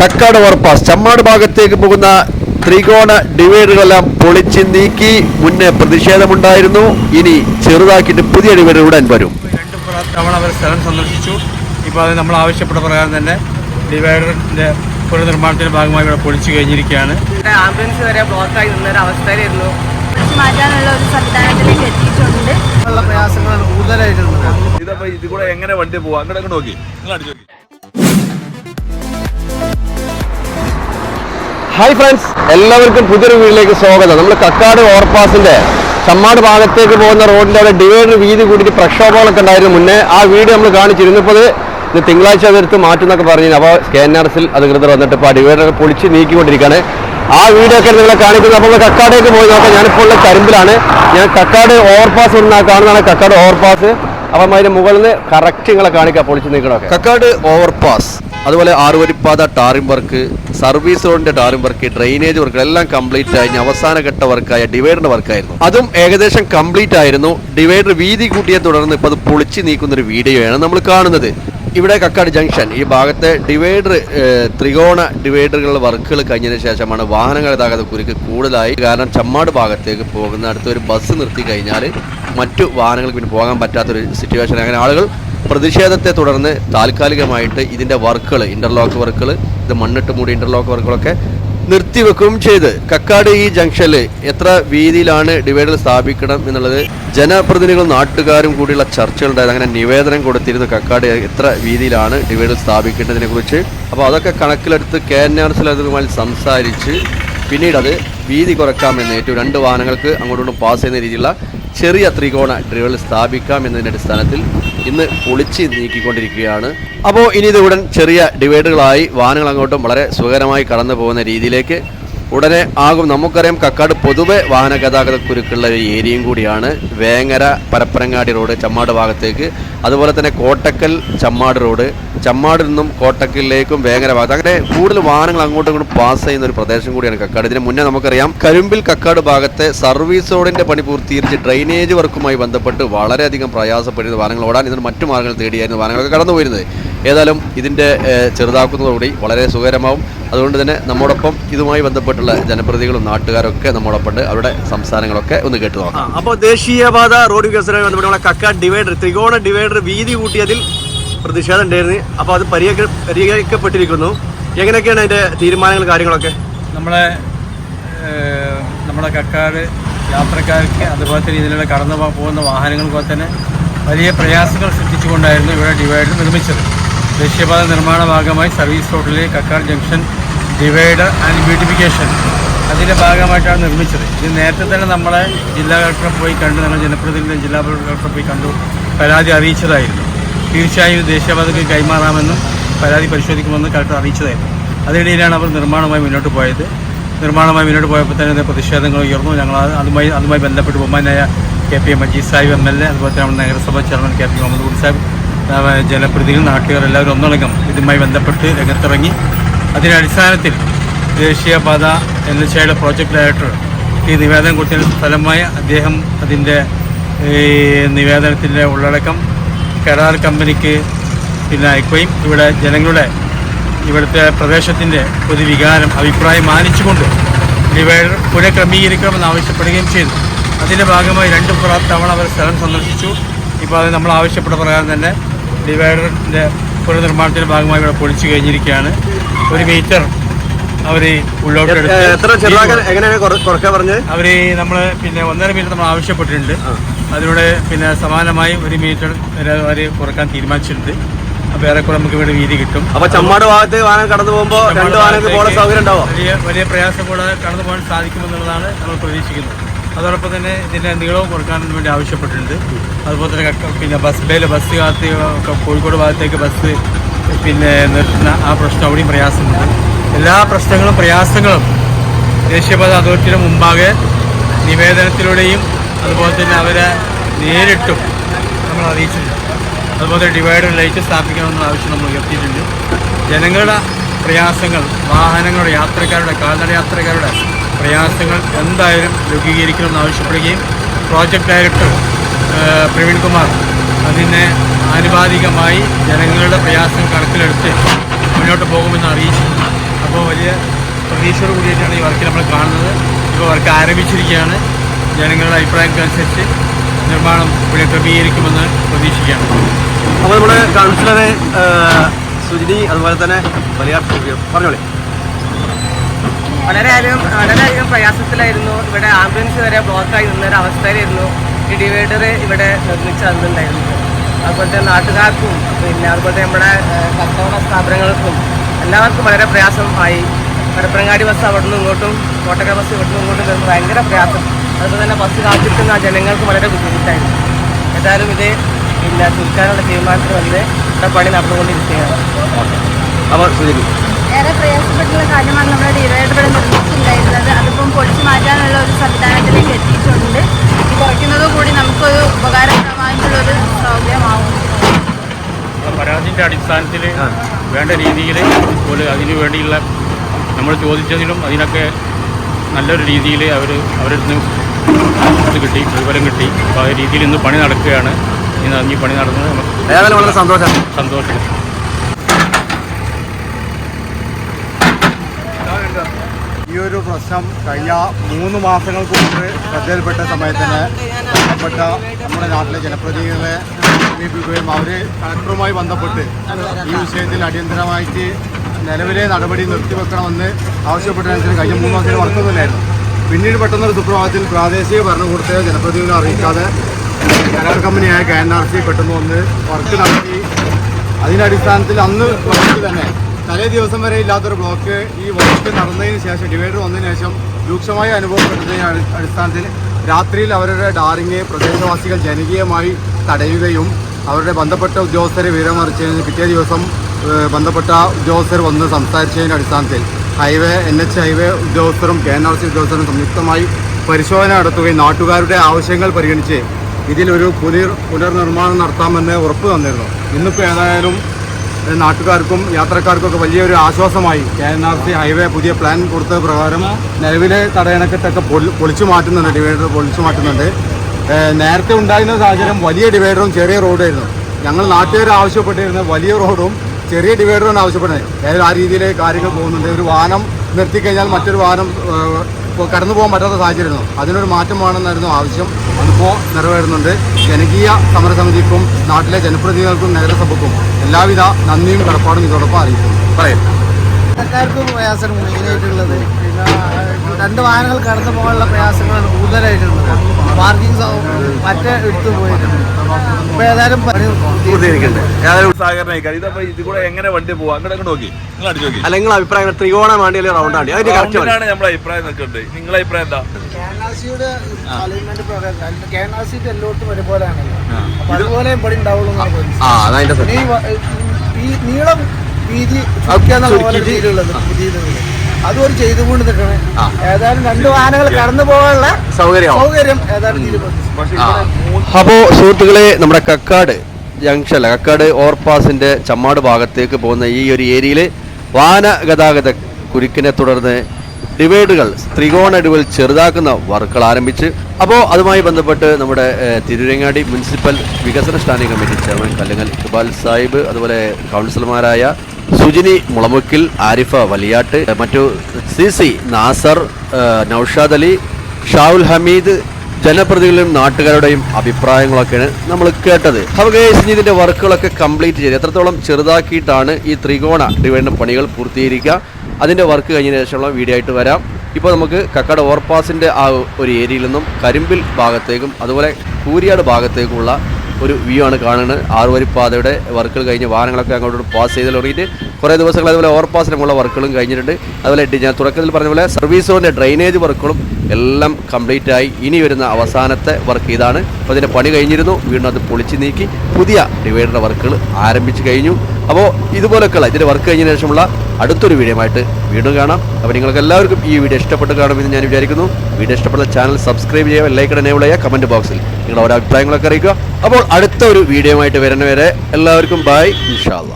Kakkad overpass Chemmad ഭാഗത്തേക്ക് പോകുന്ന ത്രികോണ ഡിവൈഡറുകളെല്ലാം പൊളിച്ച് നീക്കി മുന്നേ പ്രതിഷേധമുണ്ടായിരുന്നു. ഇനി ചെറുതാക്കിയിട്ട് പുതിയ ഡിവൈഡർ ഉടൻ വരും. രണ്ട് തവണ അവർ സ്ഥലം സന്ദർശിച്ചു. ഇപ്പോൾ അത് നമ്മൾ ആവശ്യപ്പെട്ട പ്രകാരം തന്നെ ഡിവൈഡറിന്റെ പുനർനിർമ്മാണത്തിന്റെ ഭാഗമായി ഇവിടെ പൊളിച്ചു കഴിഞ്ഞിരിക്കുകയാണ്. ഇവിടെ ആംബുലൻസ് വരെ ബ്ലോക്കായി നിന്നൊരു അവസ്ഥയിലായിരുന്നു. മാറ്റാനുള്ള ഒരു സംവിധാനത്തിലേക്ക് എത്തിയിട്ടുണ്ട്. പ്രയാസങ്ങളാണ് കൂടുതലായിട്ടുള്ളത് ഇതപ്പോ ഇത് കൂടെ എങ്ങനെ വണ്ടി പോവാ? അങ്ങോട്ട് അങ്ങോട്ട് നോക്കി. നിങ്ങൾ അടിച്ചു നോക്കി. ഹായ് ഫ്രണ്ട്സ് എല്ലാവർക്കും പുതിയൊരു വീട്ടിലേക്ക് സ്വാഗതം. നമ്മൾ കക്കാട് ഓവർപാസിന്റെ ചമ്മാട് ഭാഗത്തേക്ക് പോകുന്ന റോഡിന്റെ അവിടെ ഡിവൈഡർ വീതി കൂടിയിട്ട് പ്രക്ഷോഭങ്ങളൊക്കെ ഉണ്ടായിരുന്നു മുന്നേ. ആ വീഡിയോ നമ്മൾ കാണിച്ചിരുന്നു. ഇപ്പോൾ ഇത് തിങ്കളാഴ്ച അതെടുത്ത് മാറ്റുന്നൊക്കെ പറഞ്ഞു അപ്പോൾ കെ എൻ ആർ എസിൽ അധികൃതർ വന്നിട്ട് ഇപ്പോൾ ആ ഡിവൈഡർ പൊളിച്ച് നീക്കിക്കൊണ്ടിരിക്കുകയാണ്. ആ വീഡിയോ ഒക്കെ നിങ്ങളെ കാണിക്കുന്നത്. അപ്പോൾ കക്കാടേക്ക് പോയി നോക്കാം. ഞാനിപ്പോൾ ഉള്ള കരിമ്പിലാണ്. ഞാൻ കക്കാട് ഓവർപാസ് ഒന്ന് കാണുന്നതാണ്. കക്കാട് ഓവർപാസ്. അപ്പം അതിന് മുകളിൽ നിന്ന് കറക്റ്റ് നിങ്ങളെ കാണിക്കാം. പൊളിച്ച് നീക്കണം കക്കാട് ഓവർപാസ്. അതുപോലെ ആറുവരിപ്പാത ടാറിം വർക്ക് സർവീസ് റോഡിന്റെ ടാറിംഗ് വർക്ക് ഡ്രെയിനേജ് വർക്ക് എല്ലാം കംപ്ലീറ്റ് ആയി അവസാന ഘട്ട വർക്കായ ഡിവൈഡറിന്റെ വർക്കായിരുന്നു. അതും ഏകദേശം കംപ്ലീറ്റ് ആയിരുന്നു. ഡിവൈഡർ വീതി കൂട്ടിയെ തുടർന്ന് ഇപ്പോൾ അത് പൊളിച്ചു നീക്കുന്ന ഒരു വീഡിയോയാണ് നമ്മൾ കാണുന്നത്. ഇവിടെ കക്കാട് ജംഗ്ഷൻ ഈ ഭാഗത്തെ ഡിവൈഡർ ത്രികോണ ഡിവൈഡറുകളുടെ വർക്കുകൾ കഴിഞ്ഞതിന് ശേഷമാണ് വാഹനങ്ങൾ ഗതാഗത കുരുക്ക് കൂടുതലായി. കാരണം ചമ്മാട് ഭാഗത്തേക്ക് പോകുന്ന അടുത്ത ഒരു ബസ് നിർത്തി കഴിഞ്ഞാൽ മറ്റു വാഹനങ്ങൾക്ക് പിന്നെ പോകാൻ പറ്റാത്തൊരു സിറ്റുവേഷൻ അങ്ങനെ ആളുകൾ പ്രതിഷേധത്തെ തുടർന്ന് താൽക്കാലികമായിട്ട് ഇതിന്റെ വർക്കുകൾ ഇന്റർലോക്ക് വർക്കുകൾ ഇത് മണ്ണിട്ട് മൂടി ഇന്റർലോക്ക് വർക്കുകളൊക്കെ നിർത്തിവെക്കുകയും ചെയ്ത്. കക്കാട് ഈ ജംഗ്ഷനിൽ എത്ര വീതിയിലാണ് ഡിവൈഡർ സ്ഥാപിക്കണം എന്നുള്ളത് ജനപ്രതിനിധികളും നാട്ടുകാരും കൂടിയുള്ള ചർച്ചകളുണ്ടായത് അങ്ങനെ നിവേദനം കൊടുത്തിരുന്നു കക്കാട് എത്ര വീതിയിലാണ് ഡിവൈഡർ സ്ഥാപിക്കേണ്ടതിനെ കുറിച്ച് അപ്പോൾ അതൊക്കെ കണക്കിലെടുത്ത് കെ എൻ ആർ സംസാരിച്ച് പിന്നീട് അത് വീതി കുറയ്ക്കാമെന്ന് ഏറ്റവും രണ്ട് വാഹനങ്ങൾക്ക് അങ്ങോട്ടും പാസ് ചെയ്യുന്ന രീതിയിലുള്ള ചെറിയ ത്രികോണ ഡ്രിവൽ സ്ഥാപിക്കാം എന്നതിന്റെ അടിസ്ഥാനത്തിൽ ഇന്ന് പൊളിച്ച് നീക്കിക്കൊണ്ടിരിക്കുകയാണ്. അപ്പോൾ ഇനി ഇത് ഉടൻ ചെറിയ ഡിവൈഡറുകളായി വാഹനങ്ങൾ അങ്ങോട്ടും വളരെ സുഖകരമായി കടന്നു പോകുന്ന രീതിയിലേക്ക് ഉടനെ ആകും. നമുക്കറിയാം കക്കാട് പൊതുവെ വാഹന ഗതാഗത കുരുക്കുള്ള ഒരു ഏരിയയും കൂടിയാണ്. വേങ്ങര പരപ്പനങ്ങാടി റോഡ് ചമ്മാട് ഭാഗത്തേക്ക്. അതുപോലെ തന്നെ കോട്ടക്കൽ ചമ്മാട് റോഡ്. ചമ്മാടിൽ നിന്നും കോട്ടക്കലിലേക്കും വേങ്ങര ഭാഗത്ത്. അങ്ങനെ കൂടുതൽ വാഹനങ്ങൾ അങ്ങോട്ടും ഇങ്ങോട്ടും പാസ് ചെയ്യുന്ന ഒരു പ്രദേശം കൂടിയാണ് കക്കാട്. ഇതിന് മുന്നേ നമുക്കറിയാം കരുമ്പിൽ കക്കാട് ഭാഗത്തെ സർവീസ് റോഡിന്റെ പണി പൂർത്തീകരിച്ച് ഡ്രെയിനേജ് വർക്കുമായി ബന്ധപ്പെട്ട് വളരെയധികം പ്രയാസപ്പെടുന്ന വാഹനങ്ങൾ ഓടാൻ ഇതിന് മറ്റു മാർഗങ്ങൾ തേടിയായിരുന്നു വാഹനങ്ങളൊക്കെ കടന്നു പോയിരുന്നത് ഏതായാലും ഇതിന്റെ ചെറുതാക്കുന്നതോടുകൂടി വളരെ സുഖകരമാവും. അതുകൊണ്ട് തന്നെ നമ്മോടൊപ്പം ഇതുമായി ബന്ധപ്പെട്ടുള്ള ജനപ്രതിനിധികളും നാട്ടുകാരൊക്കെ നമ്മോടൊപ്പം ഉണ്ട് അവരുടെ സംസ്ഥാനങ്ങളൊക്കെ ഒന്ന് കേട്ടു നോക്കാം. അപ്പോൾ ദേശീയപാത റോഡ് വികസനവുമായി ബന്ധപ്പെട്ട് നമ്മളെ കക്കാട് ഡിവൈഡർ ത്രികോണ ഡിവൈഡർ വീതി കൂട്ടിയതിൽ പ്രതിഷേധം ഉണ്ടായിരുന്നു. അപ്പോൾ അത് പരിഹരിക്ക പരിഹരിക്കപ്പെട്ടിരിക്കുന്നു. എങ്ങനെയൊക്കെയാണ് അതിന്റെ തീരുമാനങ്ങൾ കാര്യങ്ങളൊക്കെ? നമ്മളെ നമ്മുടെ കക്കാട് യാത്രക്കാർക്ക് അതുപോലെ തന്നെ ഇതിലൂടെ കടന്നു പോകുന്ന വാഹനങ്ങൾക്കൊക്കെ തന്നെ വലിയ പ്രയാസങ്ങൾ സൃഷ്ടിച്ചുകൊണ്ടായിരുന്നു ഇവിടെ ഡിവൈഡർ നിർമ്മിച്ചത്. ദേശീയപാത നിർമ്മാണ ഭാഗമായി സർവീസ് റോഡിലെ Kakkad junction divider and beautification അതിന്റെ ഭാഗമായിട്ടാണ് നിർമ്മിച്ചത്. ഇത് നേരത്തെ തന്നെ നമ്മളെ ജില്ലാ കളക്ടറെ പോയി കണ്ടു ഞങ്ങൾ ജനപ്രതിനിധി ജില്ലാ കളക്ടറെ പോയി കണ്ടു പരാതി അറിയിച്ചതായിരുന്നു. തീർച്ചയായും ഇത് ദേശീയപാതയ്ക്ക് കൈമാറാമെന്നും പരാതി പരിശോധിക്കുമെന്നും കളക്ടർ അറിയിച്ചതായിരുന്നു. അതിനിടയിലാണ് അവർ നിർമ്മാണമായി മുന്നോട്ട് പോയത്. നിർമ്മാണമായി മുന്നോട്ട് പോയപ്പോൾ തന്നെ പ്രതിഷേധങ്ങൾ ഉയർന്നു. ഞങ്ങൾ അതുമായി അതുമായി ബന്ധപ്പെട്ട് ബഹുമാനായ K P M Majeed Sahib M L A അതുപോലെ തന്നെ നമ്മുടെ നഗരസഭാ ചെയർമാൻ കെ പി മുഹമ്മദ് കുടി സാഹിബ് ജനപ്രതിനിധികൾ നാട്ടുകാർ എല്ലാവരും ഒന്നടങ്കം ഇതുമായി ബന്ധപ്പെട്ട് രംഗത്തിറങ്ങി. അതിന്റെ അടിസ്ഥാനത്തിൽ ദേശീയപാത എൻ എച്ച് ഐയുടെ പ്രോജക്റ്റ് ഡയറക്ടർ ഈ നിവേദനം കൊടുത്തതിന് സ്ഥലമായ അദ്ദേഹം അതിന്റെ ഈ നിവേദനത്തിന്റെ ഉള്ളടക്കം കരാർ കമ്പനിക്ക് പിന്നെ അയക്കുകയും ഇവിടെ ജനങ്ങളുടെ ഇവിടുത്തെ പ്രദേശത്തിന്റെ ഒരു വികാരം അഭിപ്രായം മാനിച്ചുകൊണ്ട് ഡിവൈഡർ പുനഃക്രമീകരിക്കണമെന്ന് ആവശ്യപ്പെടുകയും ചെയ്തു. അതിന്റെ ഭാഗമായി രണ്ട് തവണ അവർ സ്ഥലം സന്ദർശിച്ചു. ഇപ്പോൾ അത് നമ്മൾ ആവശ്യപ്പെട്ട പ്രകാരം തന്നെ ഡിവൈഡറിന്റെ പുനർനിർമ്മാണത്തിന്റെ ഭാഗമായി ഇവിടെ പൊളിച്ചു കഴിഞ്ഞിരിക്കുകയാണ്. ഒരു മീറ്റർ അവർ ഉള്ളോട്ട് അവർ നമ്മൾ പിന്നെ ഒന്നര മീറ്റർ നമ്മൾ ആവശ്യപ്പെട്ടിട്ടുണ്ട്. അതിലൂടെ പിന്നെ സമാനമായി ഒരു മീറ്റർ അവർ കുറയ്ക്കാൻ തീരുമാനിച്ചിട്ടുണ്ട്. അപ്പോൾ ഏറെക്കുറെ നമുക്ക് ഇവിടെ വീതി കിട്ടും. അപ്പൊ ചമ്മാട് ഭാഗത്ത് വാഹനം കടന്നു പോകുമ്പോൾ രണ്ട് വാഹനങ്ങൾക്ക് സൗകര്യം ഉണ്ടാവും? വലിയ വലിയ പ്രയാസം കൂടാതെ കടന്നു പോകാൻ സാധിക്കുമെന്നുള്ളതാണ് നമ്മൾ പ്രതീക്ഷിക്കുന്നത്. അതോടൊപ്പം തന്നെ ഇതിന്റെ നീളവും കൊടുക്കാൻ വേണ്ടി ആവശ്യപ്പെട്ടിട്ടുണ്ട്. അതുപോലെ തന്നെ പിന്നെ ബസ് ബേൽ ബസ് കാത്ത് കോഴിക്കോട് ഭാഗത്തേക്ക് ബസ് പിന്നെ നിർത്തുന്ന ആ പ്രശ്നം അവിടെയും പ്രയാസമുണ്ട്. എല്ലാ പ്രശ്നങ്ങളും പ്രയാസങ്ങളും ദേശീയപാത അതോറിറ്റിയുടെ മുമ്പാകെ നിവേദനത്തിലൂടെയും അതുപോലെ തന്നെ അവരെ നേരിട്ടും നമ്മൾ അറിയിച്ചിട്ടുണ്ട്. അതുപോലെ ഡിവൈഡർ ലൈറ്റ് സ്ഥാപിക്കണമെന്നുള്ള ആവശ്യം നമ്മൾ ഉയർത്തിയിട്ടുണ്ട്. ജനങ്ങളുടെ പ്രയാസങ്ങൾ വാഹനങ്ങളുടെ യാത്രക്കാരുടെ കാൽനട യാത്രക്കാരുടെ പ്രയാസങ്ങൾ എന്തായാലും ലഘൂകരിക്കണമെന്ന് ആവശ്യപ്പെടുകയും പ്രോജക്റ്റ് ഡയറക്ടർ പ്രവീൺ കുമാർ അതിനെ ആനുപാതികമായി ജനങ്ങളുടെ പ്രയാസം കണക്കിലെടുത്ത് മുന്നോട്ട് പോകുമെന്ന് വലിയ പ്രതീക്ഷയോട് കൂടിയിട്ടാണ് ഈ വർക്ക് നമ്മൾ കാണുന്നത്. ഇപ്പോൾ വർക്ക് ആരംഭിച്ചിരിക്കുകയാണ്. ജനങ്ങളുടെ അഭിപ്രായങ്ങൾക്കനുസരിച്ച് നിർമ്മാണം ഇവിടെ ക്രമീകരിക്കുമെന്ന് പ്രതീക്ഷിക്കുകയാണ്. അപ്പോൾ നമ്മുടെ കൗൺസിലറെ സുജിനി അതുപോലെ തന്നെ വലിയ പറഞ്ഞോളി. വളരെയധികം വളരെയധികം പ്രയാസത്തിലായിരുന്നു. ഇവിടെ ആംബുലൻസ് വരെ ബ്ലോക്കായി നിന്നൊരു അവസ്ഥയിലായിരുന്നു ഈ ഡിവൈഡർ ഇവിടെ നിർമ്മിച്ച് തന്നിട്ടുണ്ടായിരുന്നത്. അതുപോലെ തന്നെ നാട്ടുകാർക്കും പിന്നെ അതുപോലെ നമ്മുടെ കച്ചവട സ്ഥാപനങ്ങൾക്കും എല്ലാവർക്കും വളരെ പ്രയാസം ആയി പരപ്പനങ്ങാടി ബസ് അവിടെ നിന്ന് ഇങ്ങോട്ടും കോട്ടക്കര ബസ് ഇവിടെ നിന്ന് ഇങ്ങോട്ടും വരുമ്പോൾ ഭയങ്കര പ്രയാസം. അതുപോലെ തന്നെ ബസ് കാത്തിരിക്കുന്ന ജനങ്ങൾക്കും വളരെ ബുദ്ധിമുട്ടായിരുന്നു. ഏതായാലും ഇത് പിന്നെ ചുരുക്കാനുള്ള തീരുമാനത്തിൽ വന്ന് ഇവിടെ പണി നടന്നുകൊണ്ടിരിക്കുകയാണ്. അപ്പോൾ സുജിനി ഏറെ പ്രയാസപ്പെട്ടുള്ള കാര്യമാണ് നമ്മുടെ ഡീലായിട്ട് ഇവിടെ നിർമ്മിച്ചിട്ടുണ്ടായിരുന്നത്. അതിപ്പം പൊളിച്ചു മാറ്റാനുള്ള ഒരു സംവിധാനത്തിലേക്ക് എത്തിയിട്ടുണ്ട്. ഇത് കുറയ്ക്കുന്നതോടു കൂടി നമുക്കൊരു ഉപകാരപ്രദമായിട്ടുള്ള ഒരു സൗകര്യമാവും പരാതിന്റെ അടിസ്ഥാനത്തിൽ വേണ്ട രീതിയിൽ പോലെ അതിനു വേണ്ടിയുള്ള നമ്മൾ ചോദിച്ചതിലും അതിനൊക്കെ നല്ലൊരു രീതിയിൽ അവർ അവരിൽ നിന്ന് ഇത് കിട്ടി പ്രതിഫലം കിട്ടി. അപ്പോൾ ആ രീതിയിൽ ഇന്ന് പണി നടക്കുകയാണ്. ഇന്ന് ഈ പണി നടന്നത് നമുക്ക് വളരെ സന്തോഷം. സന്തോഷം ഈ ഒരു പ്രശ്നം കഴിഞ്ഞ മൂന്ന് മാസങ്ങൾക്ക് മുമ്പ് ശ്രദ്ധയിൽപ്പെട്ട സമയത്ത് തന്നെ ബന്ധപ്പെട്ട നമ്മുടെ നാട്ടിലെ ജനപ്രതിനിധികളെ സമീപിക്കുകയും അവർ കളക്ടറുമായി ബന്ധപ്പെട്ട് ഈ വിഷയത്തിൽ അടിയന്തരമായിട്ട് നിലവിലെ നടപടി നിർത്തിവെക്കണമെന്ന് ആവശ്യപ്പെട്ടതിനനുസരിച്ച് കഴിഞ്ഞ മൂന്ന് മാസത്തിൽ വർക്കൊന്നുമില്ലായിരുന്നു പിന്നീട് പെട്ടെന്നൊരു സുപ്രഭാതത്തിൽ പ്രാദേശിക ഭരണകൂടത്തെ ജനപ്രതിനിധികളെ അറിയിക്കാതെ കരാർ കമ്പനിയായ കെ എൻ ആർ സി പെട്ടെന്ന് വന്ന് വർക്ക് നടത്തി. അതിന്റെ അടിസ്ഥാനത്തിൽ അന്ന് തന്നെ തലേ ദിവസം വരെ ഇല്ലാത്തൊരു ബ്ലോക്ക് ഈ വർക്ക് നടന്നതിന് ശേഷം ഡിവൈഡർ വന്നതിന് ശേഷം രൂക്ഷമായ അനുഭവപ്പെട്ടതിന് അടി- അടിസ്ഥാനത്തിൽ രാത്രിയിൽ അവരുടെ ഡാറിങ് പ്രദേശവാസികൾ ജനകീയമായി തടയുകയും അവരുടെ ബന്ധപ്പെട്ട ഉദ്യോഗസ്ഥരെ വിവരമറിച്ചതിന് പിറ്റേ ദിവസം ബന്ധപ്പെട്ട ഉദ്യോഗസ്ഥർ വന്ന് സംസാരിച്ചതിന്റെ അടിസ്ഥാനത്തിൽ ഹൈവേ എൻ എച്ച് ഹൈവേ ഉദ്യോഗസ്ഥരും കെ എൻ ആർ സി ഉദ്യോഗസ്ഥരും സംയുക്തമായി പരിശോധന നടത്തുകയും നാട്ടുകാരുടെ ആവശ്യങ്ങൾ പരിഗണിച്ച് ഇതിലൊരു പുനർ പുനർനിർമ്മാണം നടത്താമെന്ന് ഉറപ്പ് തന്നിരുന്നു. ഇന്നിപ്പോൾ ഏതായാലും നാട്ടുകാർക്കും യാത്രക്കാർക്കും ഒക്കെ വലിയൊരു ആശ്വാസമായി. K N R C highway പുതിയ പ്ലാൻ കൊടുത്ത പ്രകാരം നിലവിലെ തടയണക്കെട്ടൊക്കെ പൊളി പൊളിച്ചു മാറ്റുന്നുണ്ട്. ഡിവൈഡർ പൊളിച്ചു മാറ്റുന്നുണ്ട്. നേരത്തെ ഉണ്ടായിരുന്ന സാഹചര്യം വലിയ ഡിവൈഡറും ചെറിയ റോഡായിരുന്നു. ഞങ്ങൾ നാട്ടുകാർ ആവശ്യപ്പെട്ടിരുന്ന വലിയ റോഡും ചെറിയ ഡിവൈഡറാണ് ആവശ്യപ്പെടുന്നത്. ഏതായാലും ആ രീതിയിൽ കാര്യങ്ങൾ പോകുന്നുണ്ട്. ഒരു വാഹനം നിർത്തിക്കഴിഞ്ഞാൽ മറ്റൊരു വാഹനം കടന്നു പോകാൻ പറ്റാത്ത സാഹചര്യമായിരുന്നു. അതിനൊരു മാറ്റം വേണമെന്നായിരുന്നു ആവശ്യം. അതിപ്പോൾ നിറവേറുന്നുണ്ട്. ജനകീയ സമരസമിതിക്കും നാട്ടിലെ ജനപ്രതിനിധികൾക്കും നഗരസഭയ്ക്കും എല്ലാവിധ നന്ദിയും കടപ്പാടും ഇതോടൊപ്പം അറിയിക്കുന്നു. പറയും. ആൾക്കാർക്ക് പ്രയാസം മെയിനായിട്ടുള്ളത്. പിന്നെ രണ്ട് വാഹനങ്ങൾ കടന്നു പോകാനുള്ള പ്രയാസങ്ങളാണ് കൂടുതലായിട്ടുള്ളത്. പാർക്കിംഗ് മറ്റേ എടുത്തു പോയിട്ടുണ്ട് അപ്പൊ ഏതായാലും പണി പൂർത്തീകരിക്കുന്നുണ്ട് ഇതപ്പോ ഇത് കൂടെ എങ്ങനെ വണ്ടി പോവാം? നോക്കി. അല്ല നിങ്ങൾ അഭിപ്രായം ത്രികോണം വേണ്ടി റൗണ്ട് ആണ്ടി അതിന്റെ കറക്റ്റ് റൗണ്ടിനാണ് നമ്മളെ അഭിപ്രായം നിങ്ങളെ അഭിപ്രായം എന്താ? കേരളാസിയുടെ അലൈൻമെന്റ് പ്രകാരം കേരളാസിന്റെ എല്ലായിടത്തും ഒരുപോലെയാണല്ലോ. അപ്പൊ അതുപോലെ ഇവിടെ ഉണ്ടാവുള്ളൂ ഈ നീളം വീതി അതും ചെയ്തുകൊണ്ട് നിൽക്കണേ ഏതായാലും രണ്ട് വാഹനങ്ങൾ കടന്നു പോകാനുള്ള സൗകര്യം ഏതായാലും അപ്പോൾ സുഹൃത്തുക്കളെ നമ്മുടെ കക്കാട് ജംഗ്ഷൻ അല്ല കക്കാട് ഓവർപാസിന്റെ ചമ്മാട് ഭാഗത്തേക്ക് പോകുന്ന ഈ ഒരു ഏരിയയിൽ വാഹന ഗതാഗത കുരുക്കിനെ തുടർന്ന് ഡിവൈഡുകൾ ത്രികോണ ഡിവൽ ചെറുതാക്കുന്ന വർക്കുകൾ ആരംഭിച്ച് അപ്പോൾ അതുമായി ബന്ധപ്പെട്ട് നമ്മുടെ തിരുരങ്ങാടി മുനിസിപ്പൽ വികസന standing committee chairman Kallangal Iqbal Sahib അതുപോലെ കൗൺസിലർമാരായ സുജിനി മുളമുക്കിൽ ആരിഫ വലിയാട്ട് മറ്റു സി സി നാസർ നൌഷാദ് അലി ഷാവുൽ ഹമീദ് ജനപ്രതിനിധികളുടെയും നാട്ടുകാരുടെയും അഭിപ്രായങ്ങളൊക്കെയാണ് നമ്മൾ കേട്ടത്. അപ്പോൾ വർക്കുകളൊക്കെ കംപ്ലീറ്റ് ചെയ്ത് എത്രത്തോളം ചെറുതാക്കിയിട്ടാണ് ഈ ത്രികോണ ഡിവൈഡിന്റെ പണികൾ പൂർത്തീകരിക്കുക അതിന്റെ വർക്ക് കഴിഞ്ഞതിന് ശേഷമുള്ള വീഡിയോ ആയിട്ട് വരാം. ഇപ്പോൾ നമുക്ക് കക്കാട് ഓവർപാസിന്റെ ആ ഒരു ഏരിയയിൽ നിന്നും കരിമ്പിൽ ഭാഗത്തേക്കും അതുപോലെ കൂരിയാട് ഭാഗത്തേക്കുമുള്ള ഒരു വ്യൂ ആണ് കാണുന്നത്. ആറുവരിപ്പാതയുടെ വർക്കുകൾ കഴിഞ്ഞ് വാഹനങ്ങളൊക്കെ അങ്ങോട്ട് പാസ് ചെയ്ത് തുടങ്ങിയിട്ട് കുറേ ദിവസങ്ങൾ അതുപോലെ ഓവർപാസിനുമുള്ള വർക്കുകളും കഴിഞ്ഞിട്ടുണ്ട്. അതുപോലെ ഞാൻ തുടക്കത്തിൽ പറഞ്ഞ പോലെ സർവീസ് റോഡിന്റെ ഡ്രൈനേജ് വർക്കുകളും എല്ലാം കംപ്ലീറ്റ് ആയി. ഇനി വരുന്ന അവസാനത്തെ വർക്ക് ഇതാണ്. അപ്പോൾ അതിന്റെ പണി കഴിഞ്ഞിരുന്നു. വീണ്ടും അത് പൊളിച്ച് നീക്കി പുതിയ ഡിവൈഡർ വർക്കുകൾ ആരംഭിച്ചു കഴിഞ്ഞു. അപ്പോൾ ഇതുപോലൊക്കെയുള്ള ഇതിന്റെ വർക്ക് കഴിഞ്ഞതിന് ശേഷമുള്ള അടുത്തൊരു വീഡിയോ ആയിട്ട് വീണ്ടും കാണാം. അപ്പോൾ നിങ്ങൾക്ക് എല്ലാവർക്കും ഈ വീഡിയോ ഇഷ്ടപ്പെട്ട് കാണുമെന്ന് ഞാൻ വിചാരിക്കുന്നു. വീഡിയോ ഇഷ്ടപ്പെട്ട ചാനൽ സബ്സ്ക്രൈബ് ചെയ്യുക ലൈക്ക് എനേബിൾ ചെയ്യുക കമന്റ് ബോക്സിൽ നിങ്ങളുടെ ഓരോ അഭിപ്രായങ്ങളൊക്കെ അറിയിക്കുക. അപ്പോൾ അടുത്ത ഒരു വീഡിയോ ആയിട്ട് വരുന്നവരെ എല്ലാവർക്കും ബൈ ഇൻഷാല്ല